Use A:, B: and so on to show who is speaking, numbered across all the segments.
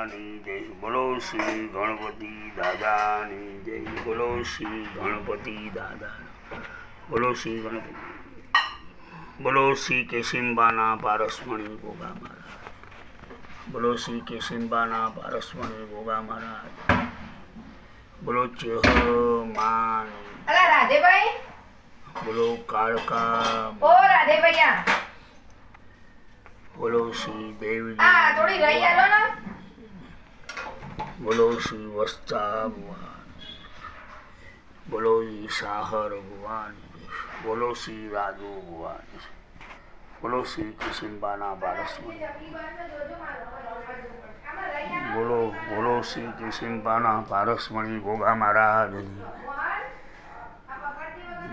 A: દાદાની જય. બોલો શ્રી ગણપતિ દાદાની જય. બોલો શ્રી ગણપતિ દાદા બોલો શ્રી ગણપતિ બોલો શ્રી કેશિંબાના પારસમણી ગોગા મહારાજ. બોલો શ્રી કેશિંબાના પારસમણી ગોગા મહારાજ. બોલો ચેહ માન
B: રાધેભાઈ.
A: બોલો કાળકા.
B: ઓ ભૈયા
A: બોલો શ્રી
B: આ
A: દેવજી
B: થોડી રહી આલો ને.
A: બોલો શ્રી વસ્તા ભગવાન. બોલો સાહર ભગવાન. બોલો શ્રી રાજુ ભગવાન. બોલો શ્રી કૃષ્ણબાના પારસમણી બોલો બોલો શ્રી કૃષ્ણબાના પારસમણી ગોગા મહારાજની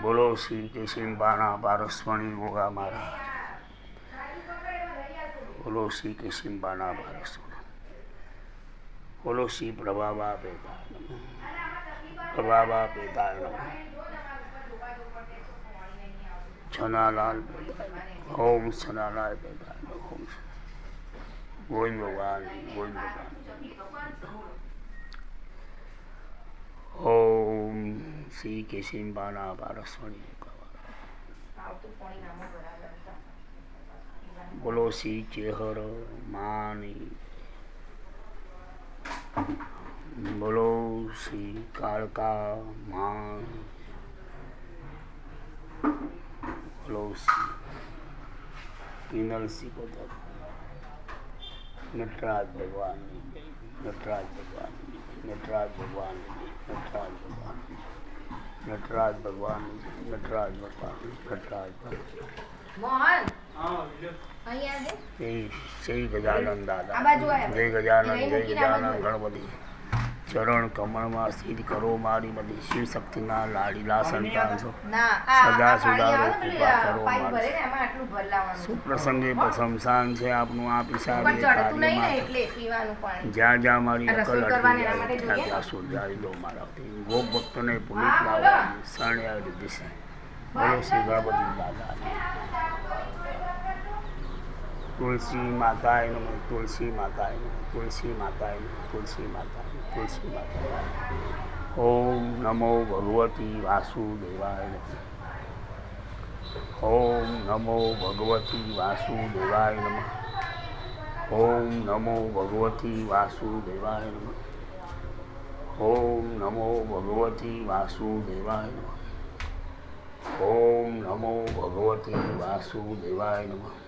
A: બોલો શ્રી કૃષ્ણબાના પારસમણી ગોગા મહારાજ. બોલો શ્રી કૃષ્ણબાના પારસમણી બોલો શ્રી પ્રભાવા પેતા પ્રભાવા પેતા છનાલાલ પેતા ઓમ છનાલાલ પેતા ઓમ ગોવિંદ ભગવાન ગોવિંદ ભગવાન. ઓમ શ્રી કેશિંબાના પારસ્વણી બોલો શ્રી ચેહર માની बोलो श्री काल का मान। बोलो श्री को तो नटराज भगवान नटराज भगवान नटराज भगवान नटराज भगवान नटराज भगवान नटराज भगवान नटराज भगवान
B: મોહન
A: ચરણ કમળમાં સ્થિત કરો મારી બધી. શિવ શક્તિના લાડીલા સંતાન છો. સદા સુધારો કૃપા કરો મારી. સુપ્રસંગે પ્રશંસાન છે આપનું આ પિસાબે જ્યાં જ્યાં મારી અકલ અટકી ત્યાં ત્યાં સુધારી દો મારા ગોપ ભક્તોને પુનિત લાવવાની શરણે આવી દીધી છે. બોલો શિવાબદી દાદા. તુલસી માતાય નમઃ, તુલસી માતાય નમઃ, તુલસી માતાય નમઃ, તુલસી નમઃ તુલસી નમઃ. ઓમ નમો ભગવતી વાસુદેવાય ઓમ નમો ભગવતી વાસુદેવાય નમઃ. ઓમ નમો ભગવતી વાસુદેવાય નમઃ. ઓમ નમો ભગવતી વાસુદેવાય નમઃ. ઓમ નમો ભગવતી વાસુદેવાય નમઃ.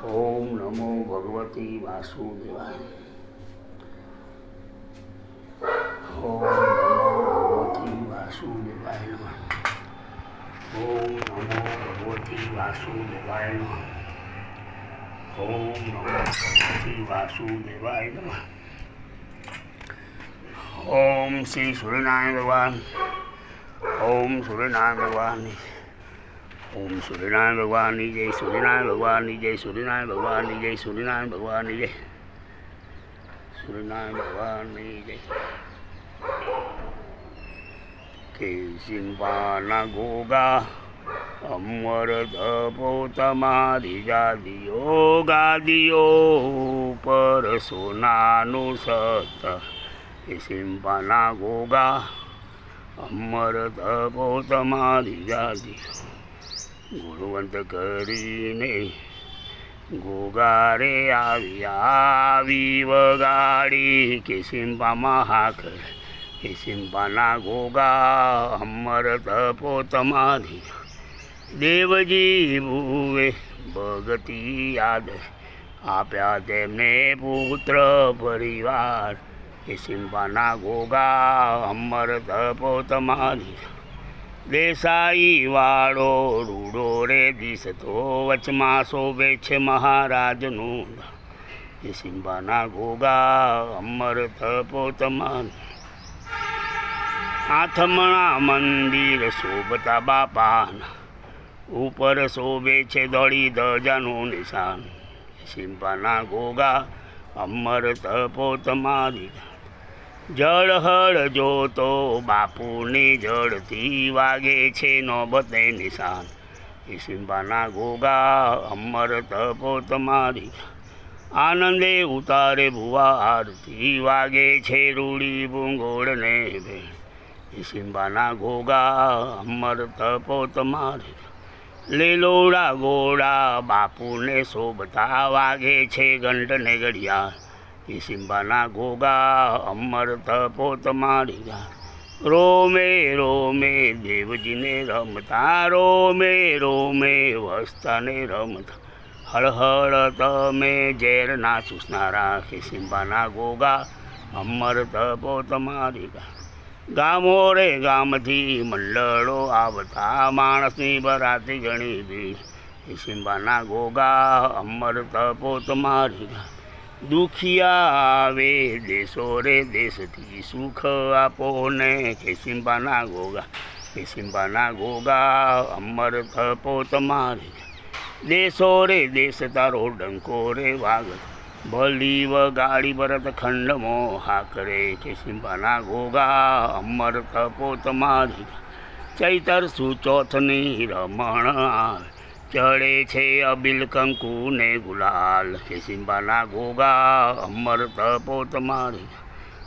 A: ઓમ નમો ભગવતી વાસુદેવાય. ઓમ નમો ભગવતી વાસુદેવાય ઓમ નમો ભગવતી વાસુદેવાય ઓમ નમો ભગવતી વાસુદેવાય ઓમ શ્રી સૂર્યનારાયણ ભગવાન. ઓમ સૂર્યનારાયણ ભગવાનની ઓમ સૂર્યનારાયણ ભગવાનની જય સૂર્યનારાયણ ભગવાનની જય સૂર્યનારાયણ ભગવાનની જય સૂર્યનારાયણ ભગવાનની જય સૂર્યનારાયણ ભગવાનની જય કે સિંપાના ગોગા અમર ધપો તમારી ગાદીઓ ગાદીઓ પર સોનાનું સત એ સિંપાના ગોગા અમર ધપો તમારી ગાદી ગુણવંત કરીને ગોગારે આવી આવી વગાડી કે સિંબામાં હાકર કે સિંબાના ગોગા અમર તપો તમારી દેવજી ભુવે ભગતી યાદ, આપ્યા તેમને પુત્ર પરિવાર, કે સિંબાના ગોગા અમર તપો તમારી દેસાઈ વાળો રૂડો રે દિશતો વચમાં શોભે છે મહારાજનું એ સિંબાના ગોગા અમર તપો તમાન આથમણા મંદિર શોભતા બાપાના. ઉપર શોભે છે દળી ધજાનું નિશાન. સિંબાના ગોગા અમર તપો તમારી જળ હળ જોતો બાપુની જળથી વાગે છે નોબતે નિશાન. એ સિંબાના ગોગા અમર તપો તમારી. આનંદે ઉતારે ભુવા આરતી વાગે છે રૂડી ભૂંગોળને ભેળ. ઈસિંબાના સિંબાના ગોગા અમર તપો તમારી. લીલોડા ગોળા બાપુને શોભતા વાગે છે ગંડને ઘડિયાળ. એ સિંબાના ઘોગા અમર તપો તમારી ગા રોમે રોમે, દેવજીને રમતા, રોમે રોમે વસ્તાને રમતા. હળહળ તમે ઝેરના ચૂસનારા કે સિંબાના ગોગા અમર તપો તમારી ગા ગામો રે ગામથી મંડળો આવતા, માણસની બરાતી ગણી દી. સિંબાના ગોગા અમર તપો તમારી ગા દુખિયા આવે, દેશો રે દેશથી સુખ આપો ને. કે ગોગા કે ગોગા, અમર થપો તમારે. દેશો રે દેશ તારો ડંકો રે વાગત ભલી વગાડી ભરત ખંડમો હાકરે. કે ગોગા, અમર થપો તમારી. ચૈતર સુચોથની રમણ આવે. ચડે છે અબિલ કંકુ ને ગુલાલ. કે સિંબાના ગોગા અમર તપો તમારી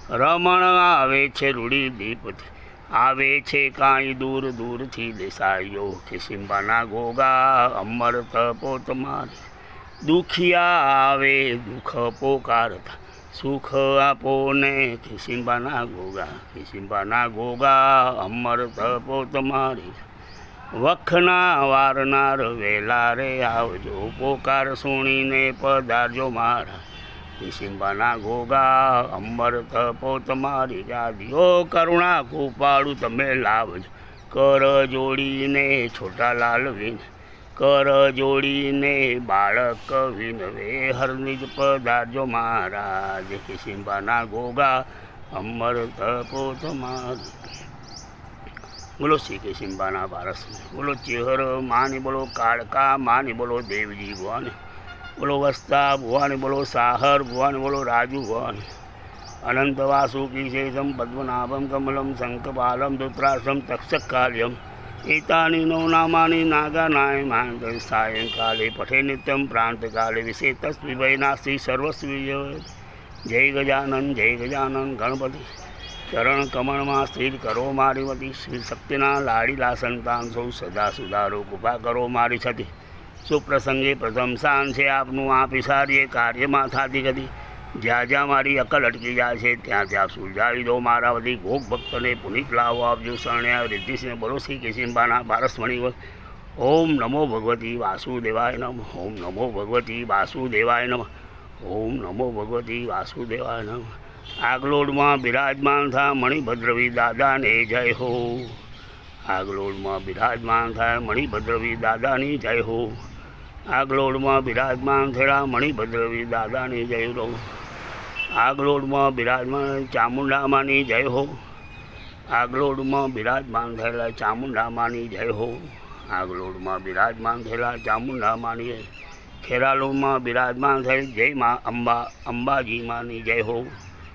A: રમણ આવે છે રૂડી દીપથી આવે છે કાંઈ દૂર દૂરથી દેસાઈઓ. કે સિંબાના ગોગા અમર તપો તમારી દુખિયા આવે, દુઃખ પોકારતા. સુખ આપો ને કે સિંબાના ગોગા કે સિંબાના ગોગા અમર તપો તમારી વખના વારનાર વેલા રે આવજો. પોકાર સુણીને પધારજો મારા. સિંબાના ગોગા અંબર તપો તમારી જાદીઓ કરુણા કૃપાળુ તમે લાવજો. કર જોડીને છોટા લાલ વિન, કર જોડીને બાળક વિનવે હરનિજ પધારજો મહારાજ. સિંબાના ગોગા અમર તપો તમારી બોલો શ્રી કૃષ્ણબાના પારસ બોલો ચેહર, માની બોલો કાળકા, માની બોલો દેવજી ભવાની. બોલો વસ્તા ભવાની, બોલો સાહર ભવાની, બોલો રાજુ ભવાની. અનંત વાસુકી શેષમ પદ્મનાભમ, કમલમ શંકપાલમ દુત્રાસમ તક્ષકાલ્યમ. એતાની નો નામાની નાગા નાય માંગ સાયંકાલે પઠે નિત્યમ પ્રાંતકાલે વિશે તસ્વિભય નાસ્તિ સર્વસ્વી જય ગજાનન જય ગજાનન ગણપતિ. ચરણ કમળમાં સ્થિર કરો મારી વતી. શ્રી શક્તિના લાડીલા સંતાન સૌ સદા સુધારો કૃપા કરો મારી છતી. સુપ્રસંગે પ્રથમ સ્થાન છે આપનું આ પિસારીએ કાર્યમાં થતી ગતિ. જ્યાં જ્યાં મારી અકલ અટકી જાય છે, ત્યાં ત્યાં સુલઝાવી દો મારા વતી. ભોગ ભક્તને પુનિત લાવો આપજો શરણ્યા રિદ્ધિસિંહ બોલો, શ્રી કેશિંબાના પારસમણી ઓમ નમો ભગવતી વાસુદેવાય નમ ઓમ નમો ભગવતી વાસુદેવાય નમ ઓમ નમો ભગવતી વાસુદેવાય નમ આગલોડમાં બિરાજમાન થા મણિભદ્રવી દાદાને જય હો. આગલોડમાં બિરાજમાન થાય મણિભદ્રવી દાદાની જય હો. આગલોડમાં બિરાજમાન થયેલા મણિભદ્રવી દાદાની જય હો. આગલોડમાં બિરાજમાન ચામુંડામાની જય હો. આગલોડમાં બિરાજમાન થયેલા ચામુંડામાની જય હો. આગલોડમાં બિરાજમાન થયેલા ચામુંડામાની જય ખેરાલુમાં બિરાજમાન થયેલ જય મા અંબા અંબાજી માની જય હો.